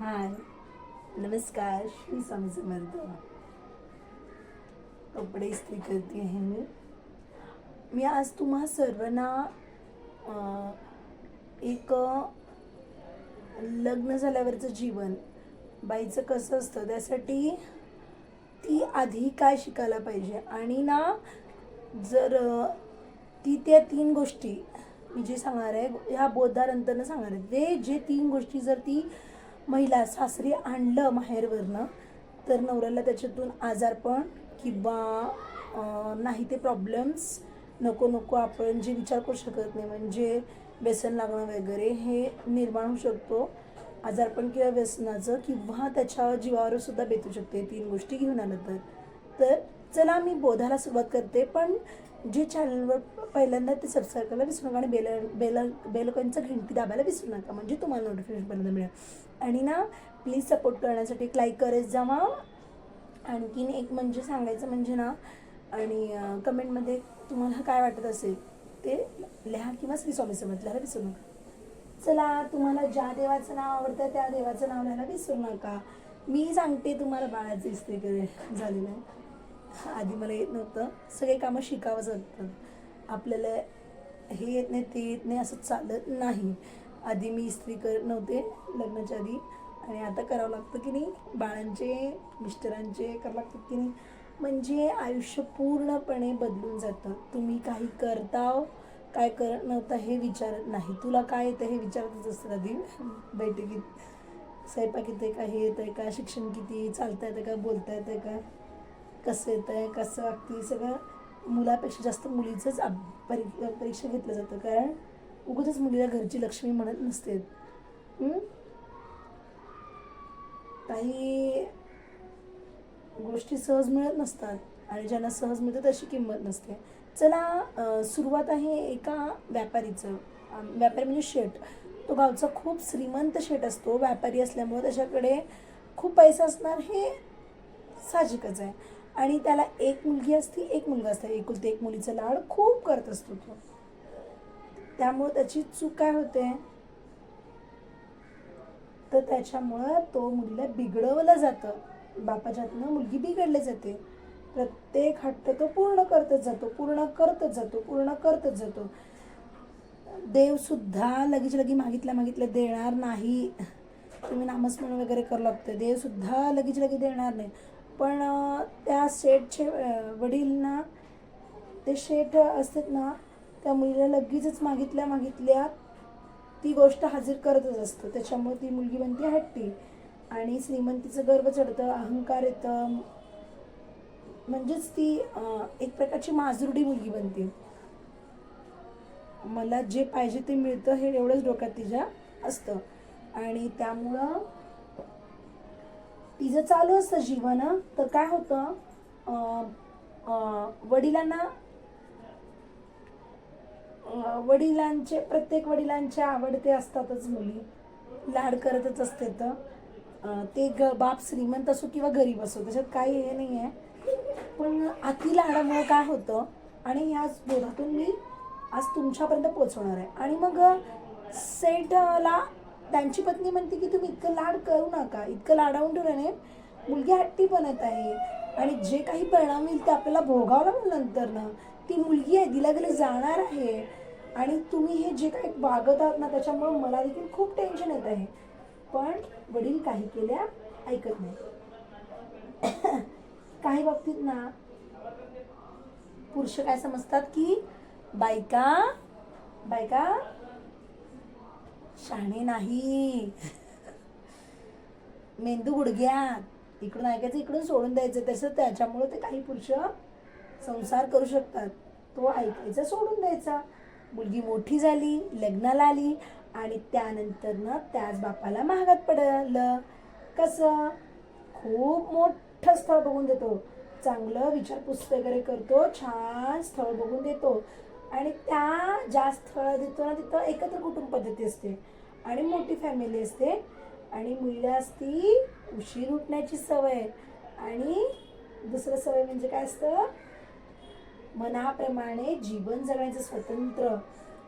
हाय. नमस्कार श्री स्वामी समर्थ. कपडे इस्त्री करते आहे मी. मी आज तुम्हा सर्वांना एक लग्न झाल्यावरचं जीवन बाईचं कसं असतं त्यासाठी ती आधी काय शिकायला पाहिजे? आणि ना जर ती त्या तीन गोष्टी मी जे सांगणार आहे ह्या बोधानंतरनं सांगणार आहे. ते जे तीन गोष्टी जर ती महिला सासरी आणलं माहेरवरनं तर नवऱ्याला त्याच्यातून आजारपण किंवा नाही ते प्रॉब्लेम्स नको नको आपण जे विचार करू शकत नाही म्हणजे व्यसन लागणं वगैरे हे निर्माण होऊ शकतो. आजारपण किंवा व्यसनाचं किंवा त्याच्या जीवावर सुद्धा बेतू शकते तीन गोष्टी घेऊन आलं तर. तर चला मी बोधाला सुरुवात करते पण जे चॅनलवर पहिल्यांदा ते सबस्क्राईब करायला विसरू नका आणि बेल बेल बेलकॉईनचं घंटी दाबायला विसरू नका. म्हणजे तुम्हाला नोटिफिकेशन पहिल्यांदा मिळेल. आणि ना प्लीज सपोर्ट करण्यासाठी एक लाईक करत जावा आणखीन एक म्हणजे सांगायचं म्हणजे ना आणि कमेंटमध्ये तुम्हाला काय वाटत असेल ते लिहा किंवा श्री स्वामी समर्थ लिहायला विसरू नका. चला तुम्हाला ज्या देवाचं नाव आवडतं त्या देवाचं नाव लिहायला विसरू नका. मी सांगते तुम्हाला बाळाचे इस्त्री करे झालेलं आहे. आधी मला येत नव्हतं. सगळे कामं शिकावंच लागतात आपल्याला हे येत नाही ते येत नाही असं चालत नाही. आधी मी इस्त्री करत नव्हते लग्नाच्या आधी. आणि आता करावं लागतं की नाही बाळांचे मिस्टरांचे करावं लागतं की नाही. म्हणजे आयुष्य पूर्णपणे बदलून जातं. तुम्ही काही करताव काय करत नव्हता हे विचारत नाही. तुला काय येतं हे विचारतच असतं आधी. बैठकीत स्वयंपाक येतं का हे येतं आहे का शिक्षण किती चालता येतं का बोलता येतं का? कसं येतं आहे कसं वागते सगळं मुलापेक्षा जास्त मुलीचंच अब परी परीक्षा घेतलं जातं. कारण उगतच मुलीला घरची लक्ष्मी म्हणत नसते काही गोष्टी सहज मिळत नसतात आणि ज्यांना सहज मिळतं तशी किंमत नसते. चला सुरुवात आहे एका व्यापारीचं. व्यापारी म्हणजे शेट तो गावचा खूप श्रीमंत शेट असतो. व्यापारी असल्यामुळे त्याच्याकडे खूप पैसा असणार हे साहजिकच आहे. आणि त्याला एक मुलगी असते एक मुलगा असते. एकुलते एक मुलीचा लाड खूप करत असतो तो. त्यामुळं त्याची चूक काय होते? तर त्याच्यामुळं तो मुलीला बिघडवलं जातं. बापाच्या हातनं मुलगी बिघडली जाते. प्रत्येक हट्ट तो पूर्ण करतच जातो. पूर्ण करतच जातो. पूर्ण करतच जातो. देवसुद्धा लगेच लगी मागितल्या मागितल्या देणार नाही. तुम्ही नामस्मरण वगैरे करू लागतं देवसुद्धा लगेच लगी देणार नाही. पण त्या शेठचे वडील ना ते शेठ असतात ना त्या मुलीला लगेचच मागितल्या मागितल्या ती गोष्ट हजर करतच असतं. त्याच्यामुळे ती मुलगी बनते हट्टी. आणि श्रीमंतीचं गर्व चढतं अहंकार येतं. म्हणजेच ती एक प्रकारची माजुरडी मुलगी बनते. मला जे पाहिजे ते मिळतं हे एवढंच डोक्यात तिच्या असतं. आणि त्यामुळं तिचं चालू असतं जीवन तर काय होतं वडिलांना वडिलांचे प्रत्येक वडिलांचे आवडते असतातच मुली. लाड करतच असते तर. ते ग बाप श्रीमंत असो किंवा गरीब असो त्याच्यात काही हे नाही आहे पण अति लाडामुळे काय होतं आणि याच बोधातून मी आज तुमच्यापर्यंत पोचवणार आहे. आणि मग सेटला त्यांची पत्नी म्हणते की तुम्ही इतकं लाड करू नका इतकं लाडावून ठेवल्याने मुलगी हट्टी बनत आहे. आणि जे काही परिणाम येईल ते आपल्याला भोगावं लागेल नंतर ना ती मुलगी आहे दिला गेले जाणार आहे. आणि तुम्ही हे जे काही वागत आहात ना त्याच्यामुळं मला देखील खूप टेन्शन येत आहे. पण वडील काही केल्या ऐकत नाही. काही बाबतीत ना पुरुष काय समजतात की बायका बायका शहाणे नाही. मेंदू गुडघ्यात. इकडून ऐकायचं इकडून सोडून द्यायचं. तसं त्याच्यामुळं ते काही पुरुष संसार करू शकतात. तो ऐकायचा सोडून द्यायचा. मुलगी मोठी झाली लग्नाला आली आणि त्यानंतर ना त्याच बापाला महागात पडलं. कसं? खूप मोठं स्थळ बघून देतो. चांगलं विचारपूस वगैरे करतो छान स्थळ बघून देतो. आणि त्या ज्या स्थळ देतो ना तिथं एकत्र कुटुंब पद्धती असते. आणि मोठी फॅमिली असते. आणि मुलीलाच असती उशीर उठण्याची सवय. आणि दुसरं सवय म्हणजे काय असतं? मनाप्रमाणे जीवन जगण्याचं स्वतंत्र.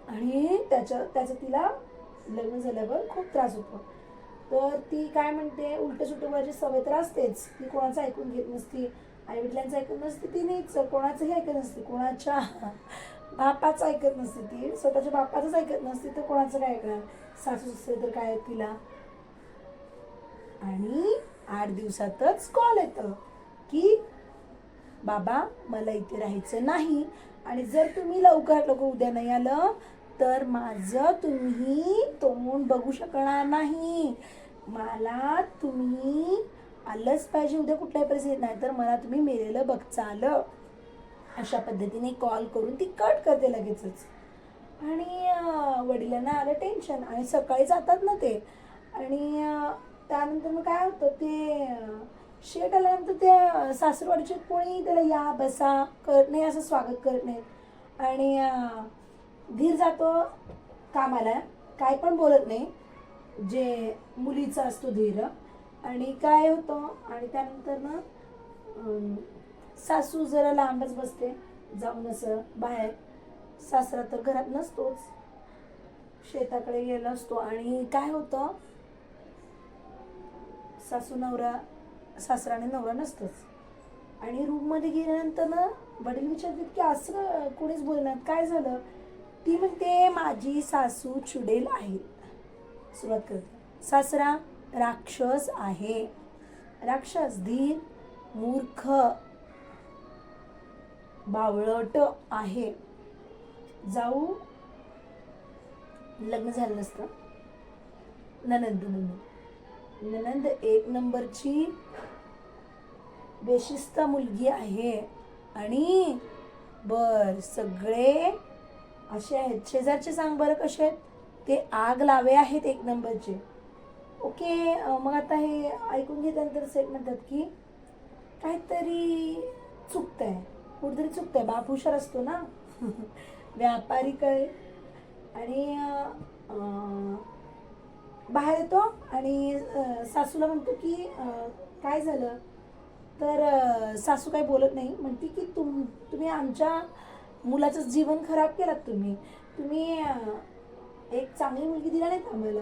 आणि त्याच्या त्याचं तिला लग्न झाल्यावर खूप त्रास होतो. तर ती काय म्हणते? उलट सुलट सवय तर असतेच. ती कोणाचं ऐकून घेत नसती. आई वडिलांचं नसते. ती नाहीच कोणाचंही ऐकत नसते. कोणाच्या बापाचं ऐकत नसते ती. स्वतःच्या बापाचंच ऐकत नसते तर कोणाचं काय ऐकणार? सासू असते तर काय तिला? आणि आठ दिवसातच कॉल येतं की बाबा मला इथे राहायचं नाही आणि जर तुम्ही लवकरात लवकर उद्या नाही आलं तर माझं तुम्ही तोंड बघू शकणार नाही. मला तुम्ही आलंच पाहिजे. उद्या कुठल्याही परिस्थितीत नाही तर मला तुम्ही मेलेलं बघचाल. अशा पद्धतीने कॉल करून ती कट करते लगेचच. आणि वडिलांना आलं टेन्शन आणि सकाळी जातात ना ते. आणि त्यानंतर मग काय होतं ते शेट आल्यानंतर त्या सासरवाडीचे कोणी त्याला या बसा करत नाही असं स्वागत करत नाहीत. आणि धीर जातो कामाला काय पण बोलत नाही. जे मुलीचा असतो धीर. आणि काय होतं आणि त्यानंतर ना सासू जरा लांबच बसते. जाऊन असं बाहेर. सासरा तर घरात नसतोच. शेताकडे गेला असतो आणि काय होतं? सासू नवरा सासरा आणि नवरा नसतोच. आणि रूममध्ये गेल्यानंतर ना वडील विचारतात की असं कोणीच बोलणार काय झालं? ती म्हणते माझी सासू चुडेल आहे. सुरुवात करते. सासरा राक्षस आहे. राक्षस धीर मूर्ख. बावळट आहे. जाऊ. लग्न झालं नसतं. ननंद ननंद. ननंद एक नंबरची बेशिस्त मुलगी आहे. आणि बर सगळे असे आहेत. शेजारचे सांग बरं कसे आहेत? ते आग लावे आहेत एक नंबरचे. ओके मग आता हे ऐकून घेतल्यानंतर सेट म्हणतात की काहीतरी चुकतंय. कुठेतरी चुकतंय. बाप हुशार असतो ना. व्यापारी काय आणि बाहेर येतो आणि सासूला म्हणतो की काय झालं? तर सासू काही बोलत नाही. म्हणते की तुम तुम्ही आमच्या मुलाचं जीवन खराब केलात तुम्ही. तुम्ही एक चांगली मुलगी दिला नाहीत आम्हाला?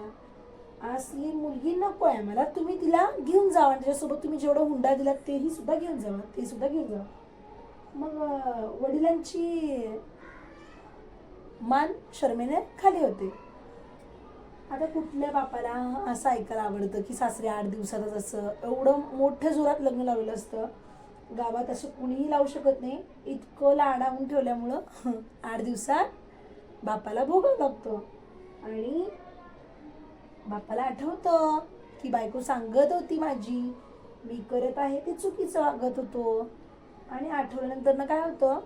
असली मुलगी नको आहे आम्हाला. तुम्ही तिला घेऊन जावा त्याच्यासोबत तुम्ही जेवढं हुंडा दिलात तेही सुद्धा घेऊन जावा. ते सुद्धा घेऊन जावा. मग वडिलांची मान शर्मेने खाली होते. आता कुठल्या बापाला असं ऐकायला आवडतं की सासरे आठ दिवसातच असं एवढं मोठ्या जोरात लग्न लावलेलं असतं? गावात असं कुणीही लावू शकत नाही. इतकं लाडावून ठेवल्यामुळं आठ दिवसात बापाला भोगावं लागतं. आणि बापाला आठवतं की बायको सांगत होती माझी मी करत आहे ते चुकीचं वागत होतो. आणि आठवल्यानंतर ना काय होतं?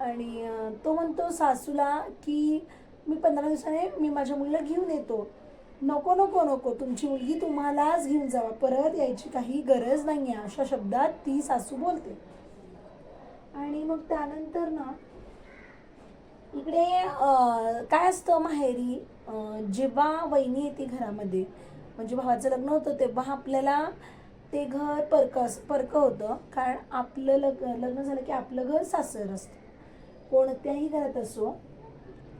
आणि तो म्हणतो सासूला की मी पंधरा दिवसाने मी माझ्या मुलीला घेऊन येतो. नको नको नको तुमची मुलगी तुम्हालाच घेऊन जावा. परत यायची काही गरज नाही आहे अशा शब्दात ती सासू बोलते. आणि मग त्यानंतर ना इकडे काय असतं माहेरी? जेव्हा वहिनी येते घरामध्ये म्हणजे भावाचं लग्न होतं तेव्हा आपल्याला ते घर परकस परकं होतं. कारण आपलं लग लग्न झालं की आपलं घर सासर असतं. कोणत्याही घरात असो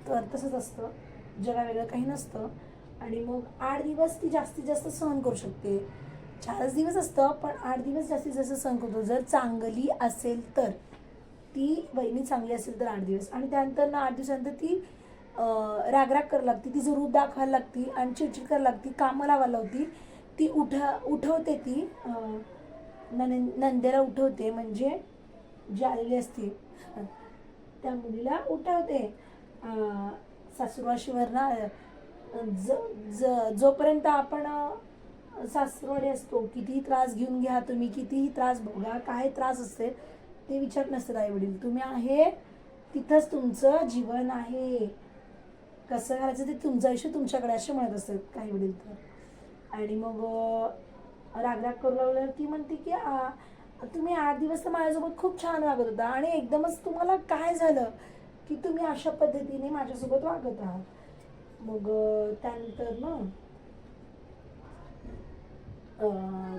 तर तसंच असतं. जगा वेगळं काही नसतं. आणि मग आठ दिवस ती जास्तीत जास्त सहन करू शकते. चारच दिवस असतं पण आठ दिवस जास्तीत जास्त सहन करतो. जर चांगली असेल तर. ती वहिनी चांगली असेल तर आठ दिवस. आणि त्यानंतर ना आठ दिवसानंतर ती रागराग करायला लागते. तिचं रूप दाखवायला लागती. आणि चिडचिड करायला लागती. कामं लावायला लावती. ती उठा उठवते ती. नन नंदेला उठवते म्हणजे जी आलेली असते. त्या मुलीला उठवते. सासूरवाशीवरनं ज ज जोपर्यंत आपण सासरवाडी असतो कितीही त्रास घेऊन घ्या तुम्ही कितीही त्रास भोगा काय त्रास असते ते विचार नसतात आई वडील तुम्ही आहे तिथंच तुमचं जीवन आहे. कसं करायचं ते तुमचं आयुष्य तुमच्याकडे असे म्हणत असतात काही वडील तर. आणि मग राग रागराग करू लागल्यावर ती म्हणते की आ, तुम्ही आठ दिवस तर माझ्यासोबत खूप छान वागत होता आणि एकदमच तुम्हाला काय झालं की तुम्ही अशा पद्धतीने माझ्यासोबत वागत आहात. मग त्यानंतर ना अं,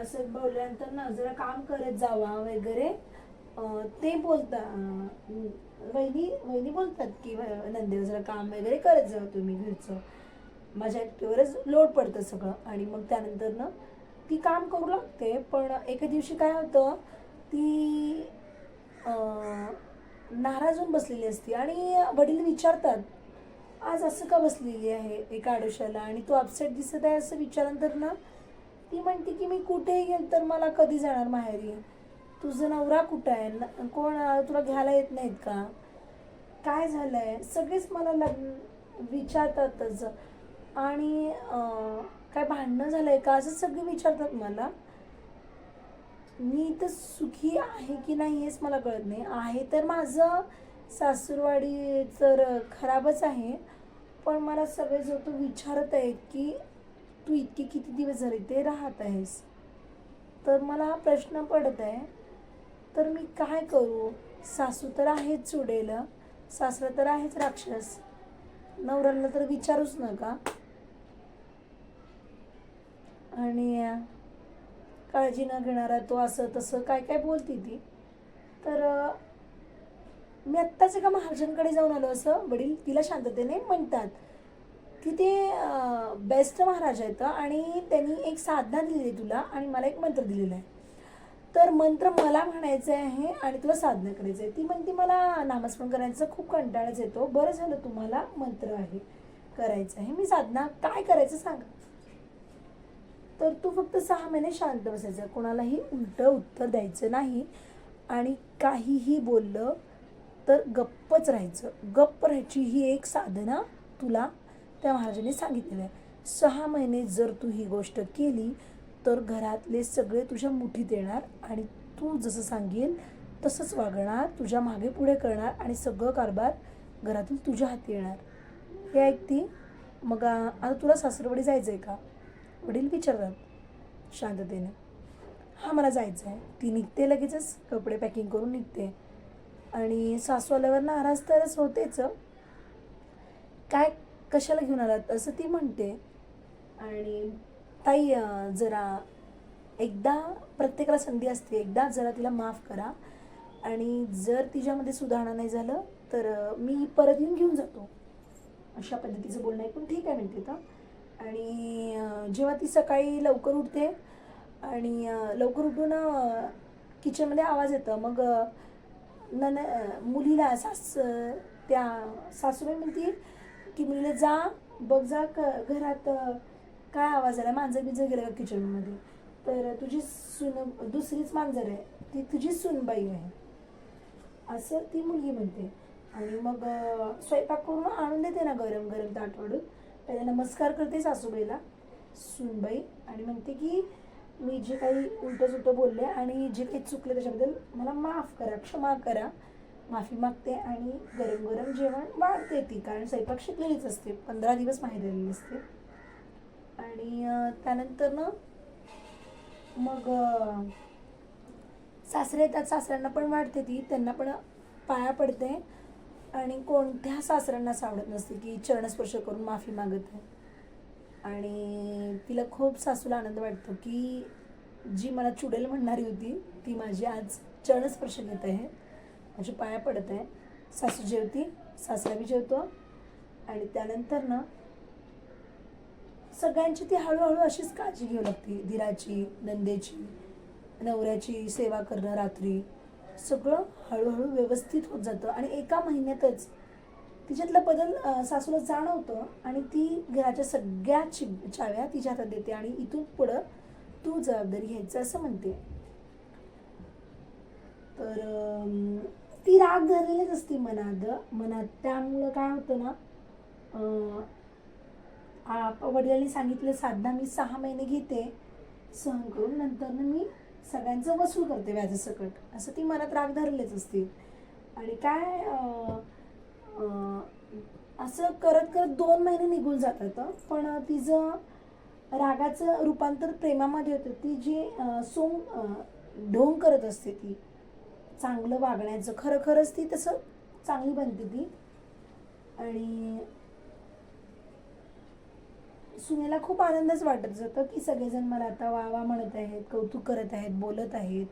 असं बोलल्यानंतर ना जरा काम करत जावा वगैरे. ते बोलता वहिनी वहिनी बोलतात की नंदेव जरा काम वगैरे करत जावा तुम्ही घरचं. माझ्या एकटीवरच लोड पडतं सगळं. आणि मग त्यानंतर ना ती काम करू लागते. पण एके दिवशी काय होतं ती नाराज होऊन बसलेली असते. आणि वडील विचारतात आज असं का बसलेली आहे एका आडोशाला? आणि तू अपसेट दिसत आहे असं विचारानंतर ना ती म्हणते की मी कुठेही गेल तर मला कधी जाणार माहेरी? तुझं नवरा कुठं आहे? न- कोण तुला घ्यायला येत नाहीत का? काय झालं आहे सगळेच मला लग्न विचारतातच. आणि काय भांडणं झालं आहे का असं सगळे विचारतात मला. मी तर सुखी आहे की नाही हेच मला कळत नाही. आहे तर माझं सासूरवाडी तर खराबच आहे. पण मला सगळे जो तो विचारत आहेत की तू इतके किती दिवस झाले ते राहत आहेस? तर मला हा प्रश्न पडत आहे. तर मी काय करू? सासू तर आहेच चुडेल. सासरा तर आहेच राक्षस. नवऱ्याला तर विचारूच नका. आणि काळजी न घेणारा तो असं तसं काय काय बोलती ती. तर मी आत्ताच एका महाराजांकडे जाऊन आलो असं. वडील तिला शांततेने म्हणतात की ते बेस्ट महाराज आहेत आणि त्यांनी एक साधना दिलेली आहे तुला आणि मला एक मंत्र दिलेला आहे. तर मंत्र मला म्हणायचं आहे आणि तुला साधना करायचं आहे. ती म्हणते मला नामस्मरण करायचं खूप कंटाळाच येतो. बरं झालं तुम्हाला मंत्र आहे करायचं आहे. मी साधना काय करायचं सांगा. तर तू फक्त सहा महिने शांत बसायचं. कोणालाही उलटं उत्तर द्यायचं नाही. आणि काहीही बोललं तर गप्पच राहायचं. गप्प राहायची ही एक साधना तुला त्या महाराजांनी सांगितलेलं आहे. सहा महिने जर तू ही गोष्ट केली तर घरातले सगळे तुझ्या मुठीत येणार आणि तू जसं सांगेल तसंच वागणार तुझ्या मागे पुढे करणार आणि सगळं कारभार घरातून तुझ्या हाती येणार. हे ऐकती? मग आता तुला सासरवडी जायचं आहे का? वडील विचारतात शांततेने. हां मला जायचं आहे ती निघते लगेचच. कपडे पॅकिंग करून निघते. आणि सासू आल्यावर नाराज तरच होतेच काय कशाला घेऊन आलात? असं ती म्हणते. आणि ताई जरा एकदा प्रत्येकाला संधी असते. एकदा जरा तिला माफ करा. आणि जर तिच्यामध्ये सुधारणा नाही झालं तर मी परत येऊन घेऊन जातो. अशा पद्धतीचं बोलणं ऐकून ठीक आहे म्हणते तर आणि जेव्हा ती सकाळी लवकर उठते आणि लवकर उठून किचनमध्ये आवाज येतं मग नन मुलीला सास त्या सासूबाई म्हणतील की मुलीला जा बघ जा क घरात काय आवाज आला मांजर बिंजर गेलं का किचनमध्ये तर तुझी सुन दुसरीच मांजर आहे ती तुझी सुनबाई आहे. असं ती मुलगी म्हणते. आणि मग स्वयंपाक करून आणून देते ना गरम गरम ताटवाडून पहिला नमस्कार करते सासूबाईला. सुनबाई आणि म्हणते की मी जे काही उलटं सुलटं बोलले आणि जे काही चुकले त्याच्याबद्दल मला माफ करा क्षमा करा. माफी मागते आणि गरम गरम जेवण वाढते ती कारण स्वयंपाक शिकलेलीच असते. पंधरा दिवस माहीत झालेली असते आणि त्यानंतर ना मग सासरे येतात सासऱ्यांना पण वाढते ती त्यांना पण पाया पडते. आणि कोणत्या सासऱ्यांनाच आवडत नसते की चरणस्पर्श करून माफी मागत आहे. आणि तिला खूप सासूला आनंद वाटतो की जी मला चुडेल म्हणणारी होती ती माझी आज चरणस्पर्श घेत आहे. माझी पाया पडत आहे. सासू जेवती सासरा बी जेवतो. आणि त्यानंतर ना सगळ्यांची ती हळूहळू अशीच काळजी घेऊ लागते. दिराची नंदेची नवऱ्याची सेवा करणं रात्री. सगळं हळूहळू व्यवस्थित होत जातं. आणि एका महिन्यातच तिच्यातला बदल सासूला जाणवतं आणि ती घराच्या सगळ्या चि चाव्या तिच्या हातात देते आणि इथून पुढं तू जबाबदारी घ्यायचं असं म्हणते. तर ती राग धरलेलीच असते मनात. मनात त्यामुळं काय होतं ना अं, आप वडिलांनी सांगितलं साधना मी सहा महिने घेते. सहन करून नंतर मी सगळ्यांचं वसूल करते व्याजासकट. असं ती मनात राग धरलेच असते. आणि काय असं करत करत दोन महिने निघून जातात पण तिचं रागाचं रूपांतर प्रेमामध्ये होतं. ती जी सोंग ढोंग करत असते ती चांगलं वागण्याचं. खरं खरंच ती तसं चांगली बनते ती. आणि सुनेला खूप आनंदच वाटत जातं की सगळेजण मला आता वा वा म्हणत आहेत कौतुक करत आहेत बोलत आहेत.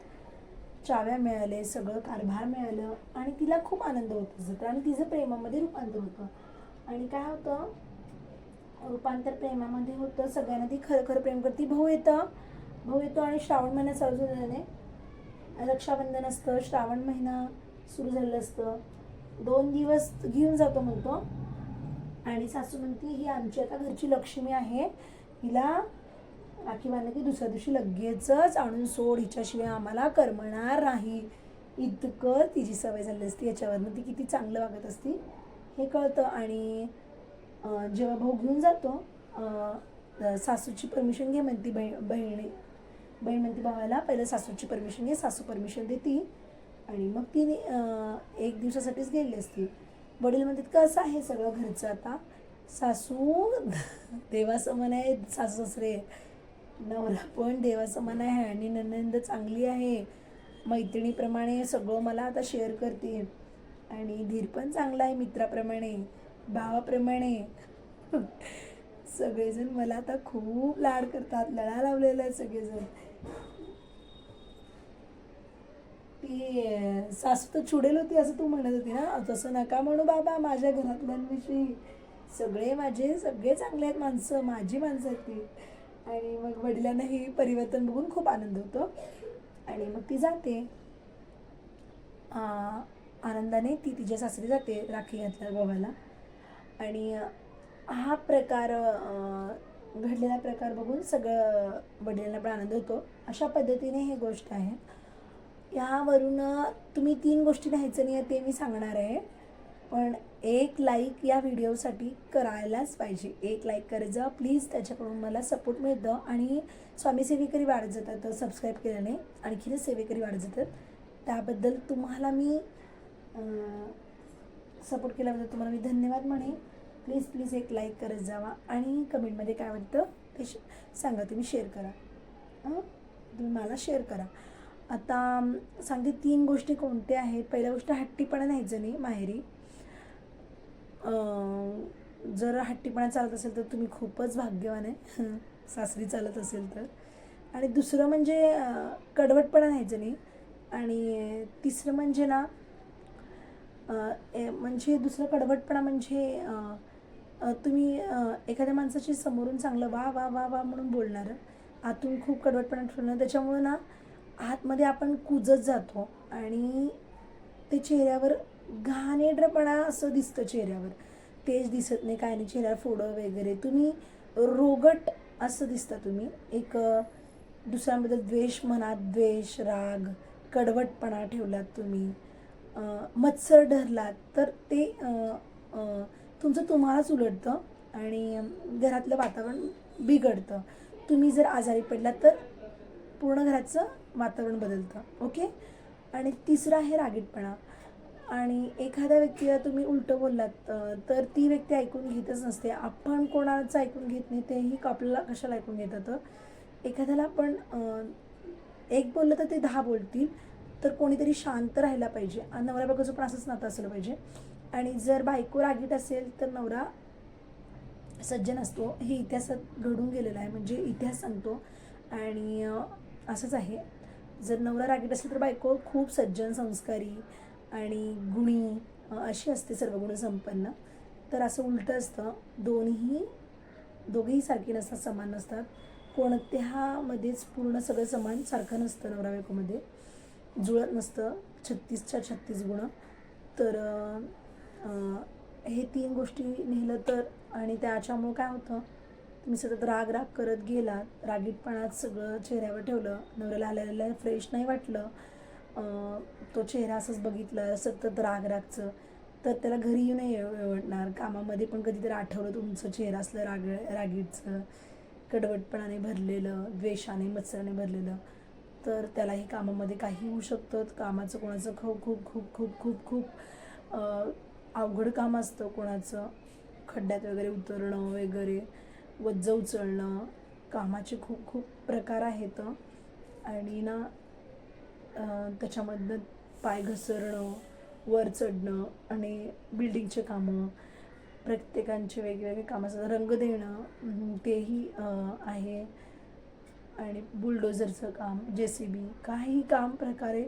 चाव्या मिळाले सगळं कारभार मिळालं आणि तिला खूप आनंद होत जातो आणि तिचं प्रेमामध्ये रूपांतर होतं. आणि काय होतं रूपांतर प्रेमामध्ये होतं सगळ्यांना ती खरं खरं प्रेम करते. भाऊ येतं भाऊ येतो आणि श्रावण महिना चालू झाल्याने रक्षाबंधन असतं श्रावण महिना सुरू झालेलं असतं. दोन दिवस घेऊन जातो म्हणतो. आणि सासू म्हणते ही आमची आता घरची लक्ष्मी आहे. हिला राखी बांधलं की दुसऱ्या दिवशी लगेचच आणून सोड. हिच्याशिवाय आम्हाला करमणार नाही. इतकं तिची सवय झाली असती. याच्यावरनं ती किती चांगलं वागत असती. हे कळतं. आणि जेव्हा भाऊ घेऊन जातो सासूची परमिशन घे म्हणती बहीण बहिणी. बहीण म्हणते भावाला पहिलं सासूची परमिशन घे. सासू परमिशन देती. आणि मग ती एक दिवसासाठीच गेली असती. वडील म्हणतात कसं आहे सगळं घरचं आता. सासू देवासमान आहे सासू सासरे. नवरा पण देवासमान आहे आणि ननंद चांगली आहे. मैत्रिणीप्रमाणे सगळं मला आता शेअर करते. आणि धीर पण चांगला आहे मित्राप्रमाणे भावाप्रमाणे. सगळेजण मला आता खूप लाड करतात लळा लावलेला आहे सगळेजण. ती सासू तर चुडेल होती असं तू म्हणत होती ना. तसं नका म्हणू बाबा माझ्या घरातल्यांविषयी सगळे माझे सगळे चांगले आहेत माणसं माझी माणसं आहेत ती. आणि मग वडिलांनाही परिवर्तन बघून खूप आनंद होतो. आणि मग ती जाते. आनंदाने ती तिच्या सासरी जाते राखी घातल्या भावाला आणि हा प्रकार घडलेला प्रकार बघून सगळं वडिलांना पण आनंद होतो. अशा पद्धतीने ही गोष्ट आहे. यावरून तुम्ही तीन गोष्टी न्यायचं नाही आहे ते मी सांगणार आहे. पण एक लाईक या व्हिडिओसाठी करायलाच पाहिजे. एक लाईक करत जा प्लीज त्याच्याकडून मला सपोर्ट मिळतं. आणि स्वामी सेवेकरी वाढत जातात सबस्क्राईब केल्याने. आणखीनच सेवेकरी वाढत जातात. त्याबद्दल तुम्हाला मी सपोर्ट केल्याबद्दल तुम्हाला मी धन्यवाद म्हणेन. प्लीज प्लीज एक लाईक करत जावा. आणि कमेंटमध्ये काय वाटतं ते सांगा. तुम्ही शेअर करा. हं? तुम्ही मला शेअर करा. आता सांगते तीन गोष्टी कोणत्या आहेत. पहिल्या गोष्ट हट्टीपणा न्यायचं नाही माहेरी. जर हट्टीपणा चालत असेल तर तुम्ही खूपच भाग्यवान आहे. सासरी चालत असेल तर. आणि दुसरं म्हणजे कडवटपणा न्यायचं नाही. आणि तिसरं म्हणजे ना ए- म्हणजे दुसरं कडवटपणा म्हणजे तुम्ही एखाद्या माणसाची समोरून चांगलं वा वा वा वा म्हणून बोलणार. आतून खूप कडवटपणा ठेवणं. त्याच्यामुळं ना आतमध्ये आपण कुजत जातो आणि ते चेहऱ्यावर घाणेड्रपणा असं दिसतं चेहऱ्यावर. तेज दिसत नाही काय नाही चेहऱ्यावर फोडं वगैरे. तुम्ही रोगट असं दिसता तुम्ही. एक दुसऱ्यांबद्दल द्वेष मनात द्वेष राग कडवटपणा ठेवलात तुम्ही. मत्सर धरलात तर ते तुमचं तुम्हालाच उलटतं आणि घरातलं वातावरण बिघडतं. तुम्ही जर आजारी पडलात तर पूर्ण घराचं वातावरण बदलतं ओके? आणि तिसरं आहे रागीटपणा. आणि एखाद्या व्यक्तीला तुम्ही उलटं बोललात तर ती व्यक्ती ऐकून घेतच नसते. आपण कोणाचं ऐकून घेत नाही तेही आपल्याला कशाला ऐकून घेतात एखाद्याला आपण एक बोललं तर ते दहा बोलतील तर कोणीतरी शांत राहायला पाहिजे. आणि नवरा बायकोचं पण असंच नातं असलं पाहिजे. आणि जर बायको रागीट असेल तर नवरा सज्जन असतो. हे इतिहासात घडून गेलेलं आहे. म्हणजे इतिहास सांगतो. आणि असंच आहे. जर नवरा रागीट असेल तर बायको खूप सज्जन संस्कारी आणि गुणी अशी असते सर्व गुणसंपन्न तर असं उलटं असतं दोन्ही दोघेही सारखी नसतात समान नसतात. कोणत्यामध्येच पूर्ण सगळं समान सारखं नसतं नवरा बायकोमध्ये. जुळत नसतं छत्तीसच्या छत्तीस गुण. तर हे तीन गोष्टी नेलं तर आणि त्याच्यामुळं काय होतं तुम्ही सतत राग राग करत गेलात रागीटपणात सगळं चेहऱ्यावर ठेवलं नवऱ्याला आलेलं फ्रेश नाही वाटलं तो चेहरा असंच बघितलं सतत राग रागचं तर त्याला घरी येऊ नाही आवडणार कामामध्ये पण कधीतरी आठवलं तुमचं चेहरा असलं राग रागीटचं कडवटपणाने भरलेलं द्वेषाने मत्सराने भरलेलं तर त्यालाही कामामध्ये काही होऊ शकतं. कामाचं कोणाचं खूप खूप खूप खूप खूप खूप अवघड काम असतं कोणाचं. खड्ड्यात वगैरे उतरणं वगैरे. वज्ज उचलणं कामाचे खूप खूप प्रकार आहेत. आणि ना त्याच्यामधनं पाय घसरणं वर चढणं आणि बिल्डिंगचे कामं प्रत्येकांचे वेगवेगळे कामाचं रंग देणं तेही आहे. आणि बुलडोझरचं काम जे सी बी काही काम प्रकारे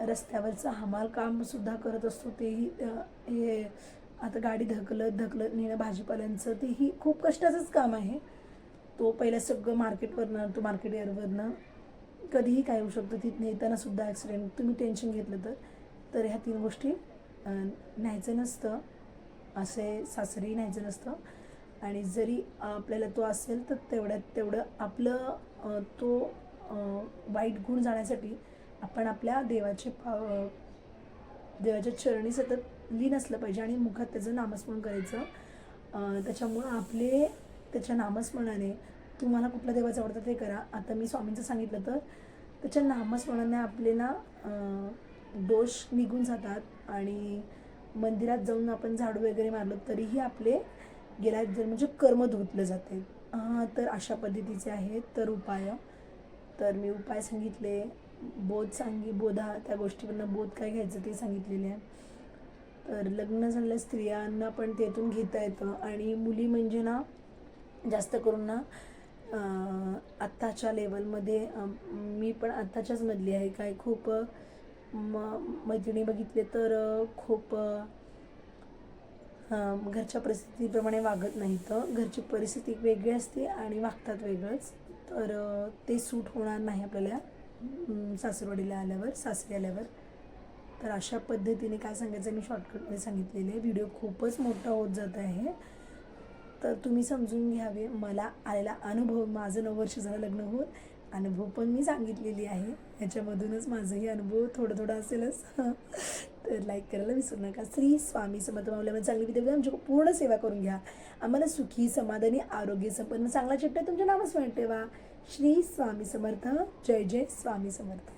रस्त्यावरचं हमाल कामसुद्धा करत असतो. तेही हे आता गाडी ढकलत ढकलत नेणं भाजीपाल्यांचं तेही खूप कष्टाचंच काम आहे. तो पहिलं सगळं मार्केटवरनं तो मार्केट एअरवरनं कधीही काय होऊ शकतं तिथं येताना सुद्धा ॲक्सिडेंट तुम्ही टेन्शन घेतलं तर. तर ह्या तीन गोष्टी न्यायचं नसतं असे सासरी न्यायचं नसतं. आणि जरी आपल्याला तो असेल तर तेवढ्यात तेवढं आपलं तो वाईट गुण जाण्यासाठी आपण आपल्या देवाचे पा देवाच्या चरणी सतत लीन असलं पाहिजे आणि मुखात त्याचं नामस्मरण करायचं. त्याच्यामुळं आपले त्याच्या नामस्मरणाने तुम्हाला कुठल्या देवाचं आवडतं ते करा. आता मी स्वामींचं सांगितलं तर त्याच्या नामस्मरणाने आपले ना दोष निघून जातात आणि मंदिरात जाऊन आपण झाडू वगैरे मारलं तरीही आपले गेल्या जर म्हणजे कर्म धुतलं जाते. हां तर अशा पद्धतीचे आहेत. तर उपाय. तर मी उपाय सांगितले. बोध सांगी बोधा त्या गोष्टीवरनं बोध काय घ्यायचं ते सांगितलेले आहे. तर लग्न झालेल्या स्त्रियांना पण त्यातून घेता येतं. आणि मुली म्हणजे ना जास्त करून ना आत्ताच्या लेवलमध्ये मी पण आत्ताच्याच मधली आहे. काय खूप म मैत्रिणी बघितले तर खूप घरच्या परिस्थितीप्रमाणे वागत नाही तर घरची परिस्थिती वेगळी असते आणि वागतात वेगळंच. तर ते सूट होणार नाही आपल्याला अं, सासरवाडीला आल्यावर सासरी आल्यावर. तर अशा पद्धतीने काय सांगायचं मी शॉर्टकटमध्ये सांगितलेले आहे. व्हिडिओ खूपच मोठा होत जात आहे. तर तुम्ही समजून घ्यावे मला आलेला अनुभव माझं नऊ वर्ष झालं लग्न होऊन अनुभव पण मी सांगितलेली आहे. याच्यामधूनच माझंही अनुभव थोडं थोडं असेलच. तर लाईक करायला विसरू नका. श्री स्वामी समर्थ मावल्यामध्ये चांगली विद्या आमची पूर्ण सेवा करून घ्या. आम्हाला सुखी समाधानी आरोग्य संपन्न चांगला चिट्ट तुमच्या नामस्मरण ठेवा. श्री स्वामी समर्थ. जय जय स्वामी समर्थ.